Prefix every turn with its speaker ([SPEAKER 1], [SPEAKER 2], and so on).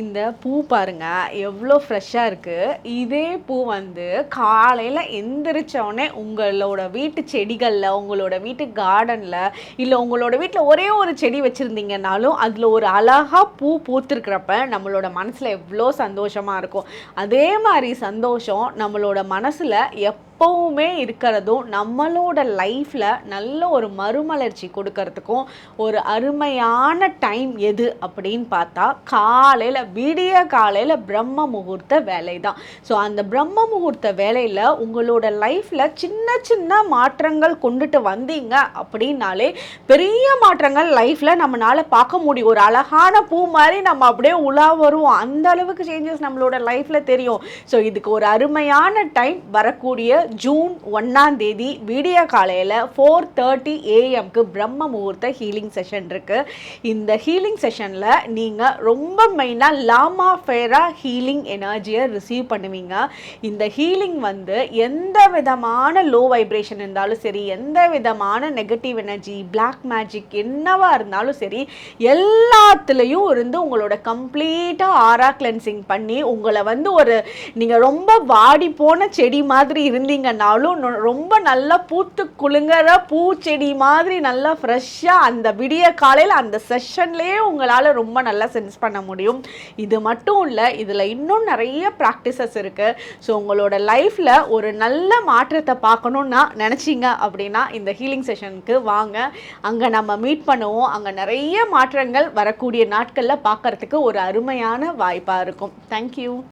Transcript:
[SPEAKER 1] இந்த பூ பாருங்க எவ்வளோ ஃப்ரெஷ்ஷாக இருக்குது இதே பூ வந்து காலையில் எந்திரிச்சோடனே உங்களோட வீட்டு செடிகளில் உங்களோட வீட்டு கார்டனில் இல்லை உங்களோட வீட்டில் ஒரே ஒரு செடி வச்சுருந்தீங்கன்னாலும் அதில் ஒரு அழகாக பூ பூத்துருக்கிறப்ப நம்மளோட மனசில் எவ்வளோ சந்தோஷமாக இருக்கும். அதே மாதிரி சந்தோஷம் நம்மளோட மனசில் எப் எப்போவுமே இருக்கிறதும் நம்மளோட லைஃப்பில் நல்ல ஒரு மறுமலர்ச்சி கொடுக்கறதுக்கும் ஒரு அருமையான டைம் எது அப்படின்னு பார்த்தா காலையில் விடிய காலையில் பிரம்ம முகூர்த்த வேலை தான் ஸோ அந்த பிரம்ம முகூர்த்த வேலையில் உங்களோட லைஃப்பில் சின்ன சின்ன மாற்றங்கள் கொண்டுட்டு வந்தீங்க அப்படின்னாலே பெரிய மாற்றங்கள் லைஃப்பில் நம்மளால் பார்க்க முடியும். ஒரு அழகான பூ மாதிரி நம்ம அப்படியே உலா வருவோம் அந்த அளவுக்கு சேஞ்சஸ் நம்மளோட லைஃப்பில் தெரியும். ஸோ இதுக்கு ஒரு அருமையான டைம் வரக்கூடிய ஜூன் ஒன்றாம் தேதி விடிய காலையில் ஃபோர் தேர்ட்டி ஏஎம்க்கு பிரம்ம முகூர்த்த ஹீலிங் செஷன் இருக்குது இந்த ஹீலிங் செஷனில் நீங்கள் ரொம்ப மெயினாக லாமா ஃபேரா ஹீலிங் எனர்ஜியை ரிசீவ் பண்ணுவீங்க. இந்த ஹீலிங் வந்து எந்த விதமான லோ வைப்ரேஷன் இருந்தாலும் சரி எந்த விதமான நெகட்டிவ் எனர்ஜி பிளாக் மேஜிக் என்னவா இருந்தாலும் சரி எல்லாத்துலேயும் இருந்து உங்களோட கம்ப்ளீட்டாக ஆரா கிளென்சிங் பண்ணி உங்களை வந்து ஒரு நீங்கள் ரொம்ப வாடி போன செடி மாதிரி இருந்தீங்க நொ- ரொம்ப நல்லா பூத்து குலுங்குற பூச்செடி மாதிரி நல்லா ஃப்ரெஷ்ஷாக அந்த விடிய காலையில் அந்த செஷன்லேயே உங்களால் ரொம்ப நல்லா சென்ஸ் பண்ண முடியும். இது மட்டும் இல்லை இதில் இன்னும் நிறைய ப்ராக்டிசஸ் இருக்குது ஸோ உங்களோட லைஃப்பில் ஒரு நல்ல மாற்றத்தை பார்க்கணுன்னா நினச்சிங்க அப்படின்னா இந்த ஹீலிங் செஷனுக்கு வாங்க. அங்கே நம்ம மீட் பண்ணுவோம். அங்கே நிறைய மாற்றங்கள் வரக்கூடிய நாட்களில் பார்க்கறதுக்கு ஒரு அருமையான வாய்ப்பாக இருக்கும். தேங்க்யூ